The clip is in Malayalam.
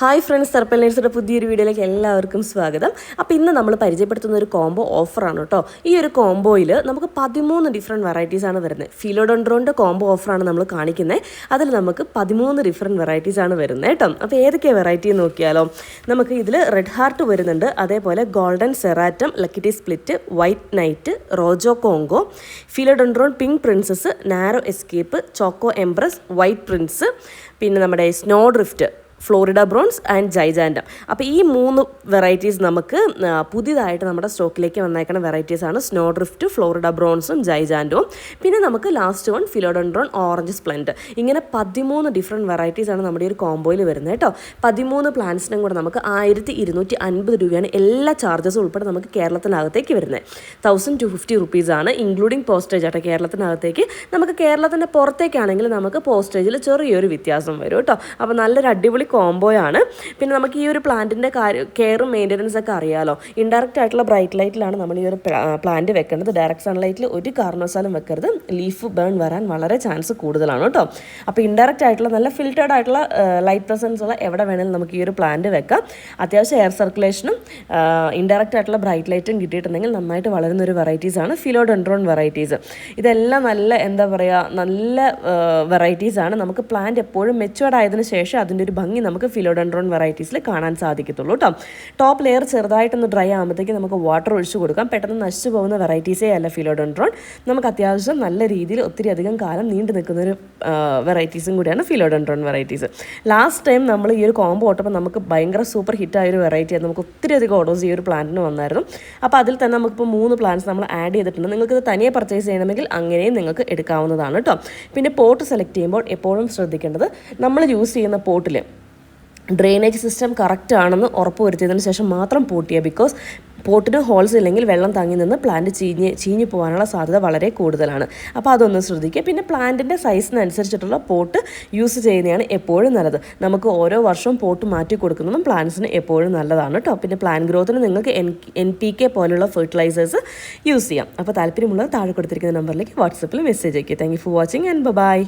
ഹായ് ഫ്രണ്ട്സ് സർപ്പൽ നേഴ്സിന്റെ പുതിയൊരു വീഡിയോയിലേക്ക് എല്ലാവർക്കും സ്വാഗതം. അപ്പോൾ ഇന്ന് നമ്മൾ പരിചയപ്പെടുത്തുന്ന ഒരു കോംബോ ഓഫറാണ് കേട്ടോ. ഈ ഒരു കോംബോയിൽ നമുക്ക് പതിമൂന്ന് ഡിഫറെന്റ് വെറൈറ്റീസാണ് വരുന്നത്. ഫിലോഡോൺഡ്രോന്റെ കോംബോ ഓഫറാണ് നമ്മൾ കാണിക്കുന്നത് അതിൽ നമുക്ക് പതിമൂന്ന് ഡിഫറെന്റ് വെറൈറ്റീസാണ് വരുന്നത് കേട്ടോ. അപ്പോൾ ഏതൊക്കെ വെറൈറ്റി നോക്കിയാലോ നമുക്ക് ഇതിൽ റെഡ് ഹാർട്ട് വരുന്നുണ്ട്. അതേപോലെ golden serratum lickety split white knight rojo congo philodendron pink princess narrow escape choco empress white prince പിന്നെ നമ്മുടെ snow drift Florida bronze and giganteum. അപ്പോൾ ഈ മൂന്ന് വെറൈറ്റീസ് നമുക്ക് പുതിയതായിട്ട് നമ്മുടെ സ്റ്റോക്കിലേക്ക് വന്നേക്കുന്ന വെറൈറ്റീസ് ആണ് സ്നോ ഡ്രിഫ്റ്റ് ഫ്ലോറിഡ ബ്രോൺസും ജൈജാൻഡും പിന്നെ നമുക്ക് ലാസ്റ്റ് വൺ ഫിലോഡൻഡ്രോൺ ഓറഞ്ച് സ്പ്ലെൻഡ്. ഇങ്ങനെ പതിമൂന്ന് ഡിഫറെന്റ് വെറൈറ്റീസ് ആണ് നമ്മുടെ ഒരു കോംബോയിൽ വരുന്നത് കേട്ടോ. പതിമൂന്ന് പ്ലാന്റ്സിനും കൂടെ നമുക്ക് ആയിരത്തി ഇരുന്നൂറ്റി അൻപത് രൂപയാണ് എല്ലാ ചാർജസും ഉൾപ്പെടെ നമുക്ക് കേരളത്തിനകത്തേക്ക് വരുന്നത്. തൗസൻഡ് ടു ഫിഫ്റ്റി റുപ്പീസാണ് ഇൻക്ലൂഡിങ് പോസ്റ്റേജ് ആട്ടോ കേരളത്തിനകത്തേക്ക്. നമുക്ക് കേരളത്തിന്റെ പുറത്തേക്കാണെങ്കിൽ നമുക്ക് പോസ്റ്റേജിൽ ചെറിയൊരു വ്യത്യാസം വരും കേട്ടോ. അപ്പോൾ നല്ലൊരു അടിപൊളി കോംബോയാണ്. പിന്നെ നമുക്ക് ഈ ഒരു പ്ലാന്റിന്റെ കെയറും മെയിന്റനൻസ് ഒക്കെ അറിയാലോ. ഇൻഡയറക്റ്റ് ആയിട്ടുള്ള ബ്രൈറ്റ് ലൈറ്റിലാണ് നമ്മൾ ഈ ഒരു പ്ലാന്റ് വെക്കേണ്ടത്. ഡയറക്റ്റ് സൺലൈറ്റിൽ ഒരു കാരണവശാലും വെക്കരുത്. ലീഫ് ബേൺ വരാൻ വളരെ ചാൻസ് കൂടുതലാണ് കേട്ടോ. അപ്പോൾ ഇൻഡയറക്റ്റ് ആയിട്ടുള്ള നല്ല ഫിൽറ്റേഡ് ആയിട്ടുള്ള ലൈറ്റ് പ്രസൻസ് ഉള്ള എവിടെ വേണമെങ്കിലും നമുക്ക് ഈ ഒരു പ്ലാന്റ് വെക്കാം. അത്യാവശ്യം എയർ സർക്കുലേഷനും ഇൻഡയറക്റ്റ് ആയിട്ടുള്ള ബ്രൈറ്റ് ലൈറ്റും കിട്ടിയിട്ടുണ്ടെങ്കിൽ നന്നായിട്ട് വളരുന്ന ഒരു വെറൈറ്റീസ് ആണ് ഫിലോഡെൻഡ്രോൺ വെറൈറ്റീസ് ഇതെല്ലാം നല്ല എന്താ പറയുക നല്ല വെറൈറ്റീസ് ആണ്. നമുക്ക് പ്ലാന്റ് എപ്പോഴും മെച്ചുവേർഡ് ആയതിനു ശേഷം അതിന്റെ ഒരു ഭംഗി നമുക്ക് ഫിലോഡൻഡ്രോൺ വെറൈറ്റീസിൽ കാണാൻ സാധിക്കത്തുള്ളൂ കേട്ടോ ടോപ്പ് ലെയർ ചെറുതായിട്ടൊന്ന് ഡ്രൈ ആകുമ്പോഴത്തേക്ക് നമുക്ക് വാട്ടർ ഒഴിച്ചു കൊടുക്കാം. പെട്ടെന്ന് നശിച്ചു പോകുന്ന വെറൈറ്റീസേ അല്ല ഫിലോഡൻഡ്രോൺ നമുക്ക് അത്യാവശ്യം നല്ല രീതിയിൽ ഒത്തിരി അധികം കാലം നീണ്ടു നിൽക്കുന്ന ഒരു വെറൈറ്റീസും കൂടിയാണ് ഫിലോഡൻഡ്രോൺ വെറൈറ്റീസ് ലാസ്റ്റ് ടൈം നമ്മൾ ഈ ഒരു കോംബോ ഓട്ടപ്പോൾ നമുക്ക് ഭയങ്കര സൂപ്പർ ഹിറ്റായ ഒരു വെറൈറ്റി ആയിരുന്നു. നമുക്ക് ഒത്തിരി അധികം ഓർഡേഴ്സ് ഈ ഒരു പ്ലാന്റിന് വന്നായിരുന്നു. അപ്പോൾ അതിൽ തന്നെ നമുക്കിപ്പോൾ മൂന്ന് പ്ലാന്റ്സ് നമ്മൾ ആഡ് ചെയ്തിട്ടുണ്ട്. നിങ്ങൾക്ക് ഇത് തനിയെ പർച്ചേസ് ചെയ്യണമെങ്കിൽ അങ്ങനെയും നിങ്ങൾക്ക് എടുക്കാവുന്നതാണ് കേട്ടോ പിന്നെ പോട്ട് സെലക്ട് ചെയ്യുമ്പോൾ എപ്പോഴും ശ്രദ്ധിക്കേണ്ടത് നമ്മൾ യൂസ് ചെയ്യുന്ന പോട്ടിൽ ഡ്രെയിനേജ് സിസ്റ്റം കറക്റ്റ് ആണെന്ന് ഉറപ്പ് വരുത്തിയതിന് ശേഷം മാത്രം പൂട്ടിയ ബിക്കോസ് പോട്ടിന് ഹോൾസ് ഇല്ലെങ്കിൽ വെള്ളം തങ്ങി നിന്ന് പ്ലാന്റ് ചീഞ്ഞ് ചീഞ്ഞു പോകാനുള്ള സാധ്യത വളരെ കൂടുതലാണ്. അപ്പോൾ അതൊന്ന് ശ്രദ്ധിക്കുക. പിന്നെ പ്ലാന്റിന്റെ സൈസിനനുസരിച്ചിട്ടുള്ള പോട്ട് യൂസ് ചെയ്യുന്നതാണ് എപ്പോഴും നല്ലത്. നമുക്ക് ഓരോ വർഷവും പോട്ട് മാറ്റി കൊടുക്കുന്നതും പ്ലാന്റ്സിന് എപ്പോഴും നല്ലതാണ് കേട്ടോ പിന്നെ പ്ലാൻ ഗ്രോത്തിന് നിങ്ങൾക്ക് എൻ എൻ പി കെ പോലുള്ള ഫെർട്ടിലൈസേഴ്സ് യൂസ് ചെയ്യാം. അപ്പോൾ താല്പര്യമുള്ളത് താഴെ കൊടുത്തിരിക്കുന്ന നമ്പറിലേക്ക് വാട്സപ്പിൽ മെസ്സേജ് അയക്കുക thank you for watching and bye